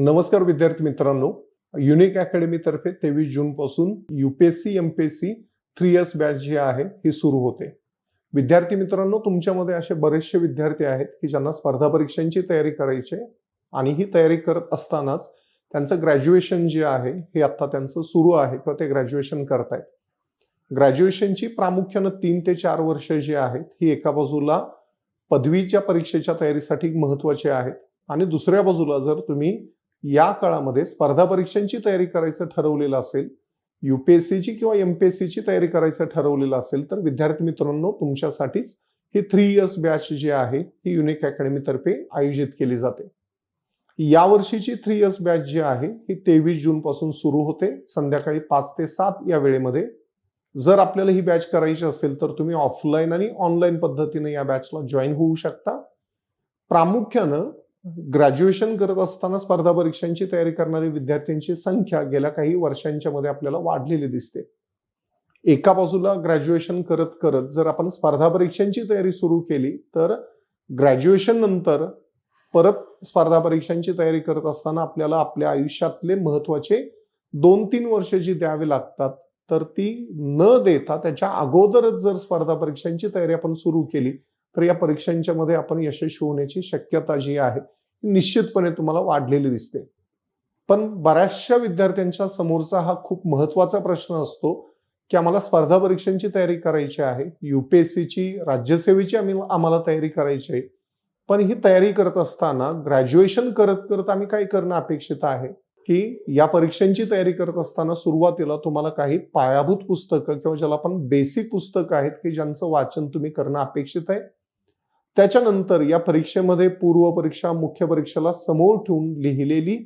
नमस्कार विद्यार्थी मित्रांनो. युनिक अकॅडमीतर्फे तेवीस जूनपासून UPSC M P S C three years batch जी आहे ही सुरू होते. विद्यार्थी मित्रांनो तुमच्यामध्ये असे बरेचसे विद्यार्थी आहेत की ज्यांना स्पर्धा परीक्षांची तयारी करायची आहे आणि ही तयारी करत असतानाच त्यांचं ग्रॅज्युएशन जे आहे हे आता त्यांचं सुरू आहे किंवा ते ग्रॅज्युएशन करतायत. ग्रॅज्युएशनची प्रामुख्यानं तीन ते चार वर्ष जी आहेत ही एका बाजूला पदवीच्या परीक्षेच्या तयारीसाठी महत्वाची आहेत आणि दुसऱ्या बाजूला जर तुम्ही या काळामध्ये स्पर्धा परीक्षांची तयारी करायचं ठरवलेलं असेल युपीएससीची किंवा एमपीएससीची तयारी करायचं ठरवलेलं असेल तर विद्यार्थी मित्रांनो तुमच्यासाठीच ही थ्री इयर्स बॅच जी आहे ही युनिक अकॅडमीतर्फे आयोजित केली जाते. यावर्षीची थ्री इयर्स बॅच जी आहे ही तेवीस जून पासून सुरू होते. संध्याकाळी पाच ते सात या वेळेमध्ये जर आपल्याला ही बॅच करायची असेल तर तुम्ही ऑफलाईन आणि ऑनलाईन पद्धतीने या बॅचला जॉईन होऊ शकता. प्रामुख्यानं ग्रॅज्युएशन करत असताना स्पर्धा परीक्षांची तयारी करणारी विद्यार्थ्यांची संख्या गेल्या काही वर्षांच्या मध्ये आपल्याला वाढलेली दिसते. एका बाजूला ग्रॅज्युएशन करत करत जर आपण स्पर्धा परीक्षांची तयारी सुरू केली तर ग्रॅज्युएशन नंतर परत स्पर्धा परीक्षांची तयारी करत असताना आपल्याला आपल्या आयुष्यातले महत्त्वाचे दोन तीन वर्ष जी द्यावी लागतात तर ती न देता त्याच्या अगोदरच जर स्पर्धा परीक्षांची तयारी आपण सुरू केली तर या परीक्षांच्या मध्ये आपण यशस्वी होण्याची शक्यता जी आहे निश्चितपणे तुम्हाला वाढलेली दिसते. पण बऱ्याचशा विद्यार्थ्यांच्या समोरचा हा खूप महत्त्वाचा प्रश्न असतो की आम्हाला स्पर्धा परीक्षांची तयारी करायची आहे युपीएससीची राज्यसेवेची आम्ही आम्हाला तयारी करायची आहे. पण ही तयारी करत असताना ग्रॅज्युएशन करत करत आम्ही काय करणं अपेक्षित आहे? की या परीक्षांची तयारी करत असताना सुरुवातीला तुम्हाला काही पायाभूत पुस्तकं किंवा ज्याला आपण बेसिक पुस्तकं आहेत की ज्यांचं वाचन तुम्ही करणं अपेक्षित आहे? त्याच्यानंतर या परीक्षेमध्ये पूर्व परीक्षा मुख्य परीक्षेला समोर ठेवून लिहिलेली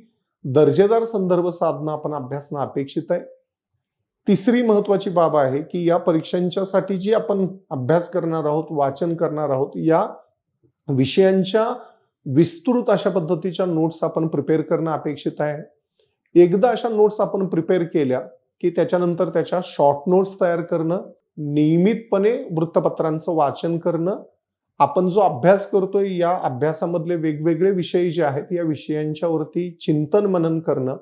दर्जेदार संदर्भ साधनं आपण अभ्यासणं अपेक्षित आहे. तिसरी महत्वाची बाब आहे की या परीक्षांच्यासाठी जी आपण अभ्यास करणार आहोत वाचन करणार आहोत या विषयांच्या विस्तृत अशा पद्धतीच्या नोट्स आपण प्रिपेअर करणं अपेक्षित आहे. एकदा अशा नोट्स आपण प्रिपेअर केल्या की त्याच्यानंतर त्याच्या शॉर्ट नोट्स तयार करणं नियमितपणे वृत्तपत्रांचं वाचन करणं आपण जो अभ्यास करतोय या अभ्यासामधले वेगवेगळे विषय जे आहेत या विषयांच्यावरती चिंतन मनन करणं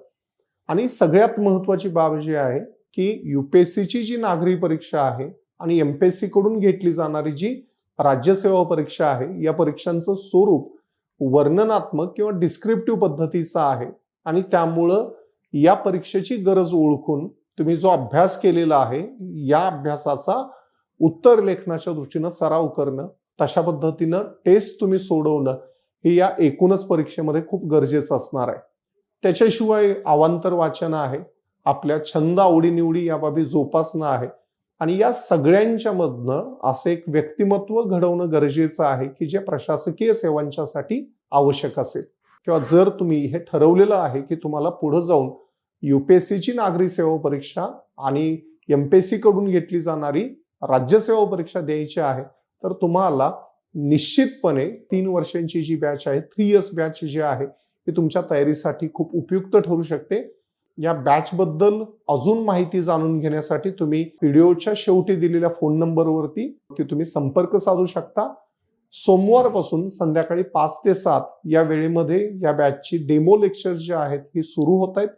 आणि सगळ्यात महत्वाची बाब जी आहे की युपीएससीची जी नागरी परीक्षा आहे आणि एमपीएससी कडून घेतली जाणारी जी राज्यसेवा परीक्षा आहे या परीक्षांचं स्वरूप वर्णनात्मक किंवा डिस्क्रिप्टिव्ह पद्धतीचं आहे आणि त्यामुळं या परीक्षेची गरज ओळखून तुम्ही जो अभ्यास केलेला आहे या अभ्यासाचा उत्तर लेखनाच्या दृष्टीनं सराव करणं तशा पद्धतीनं टेस्ट तुम्ही सोडवणं हे या एकूणच परीक्षेमध्ये खूप गरजेचं असणार आहे. त्याच्याशिवाय अवांतर वाचन आहे. आपल्या छंद आवडीनिवडी या बाबी जोपासणं आहे. आणि या सगळ्यांच्या मधनं असं एक व्यक्तिमत्व घडवणं गरजेचं आहे की जे प्रशासकीय सेवांच्यासाठी आवश्यक असेल. किंवा जर तुम्ही हे ठरवलेलं आहे की तुम्हाला पुढे जाऊन युपीएससीची नागरी सेवा परीक्षा आणि एमपीएससी कडून घेतली जाणारी राज्यसेवा परीक्षा द्यायची आहे तर तुम्हाला निश्चितपणे तीन वर्षांची जी बॅच आहे थ्री इयर्स बॅच जी आहे ती तुमच्या तयारीसाठी खूप उपयुक्त ठरू शकते. या बॅच बद्दल अजून माहिती जाणून घेण्यासाठी तुम्ही व्हिडिओच्या शेवटी दिलेल्या फोन नंबरवरती की तुम्ही संपर्क साधू शकता. सोमवारपासून संध्याकाळी पाच ते सात या वेळेमध्ये या बॅचची डेमो लेक्चर्स जे आहेत ही सुरू होत आहेत.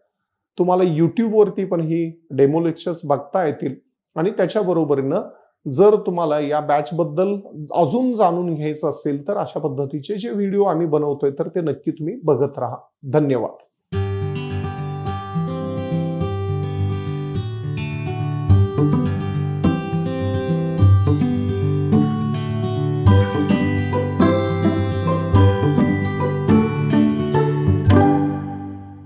तुम्हाला युट्यूबवरती पण ही डेमो लेक्चर्स बघता येतील. आणि त्याच्या बरोबरीनं जर तुम्हाला या बॅचबद्दल अजून जाणून घ्यायचं असेल तर अशा पद्धतीचे जे व्हिडिओ आम्ही बनवतोय तर ते नक्की तुम्ही बघत राहा. धन्यवाद.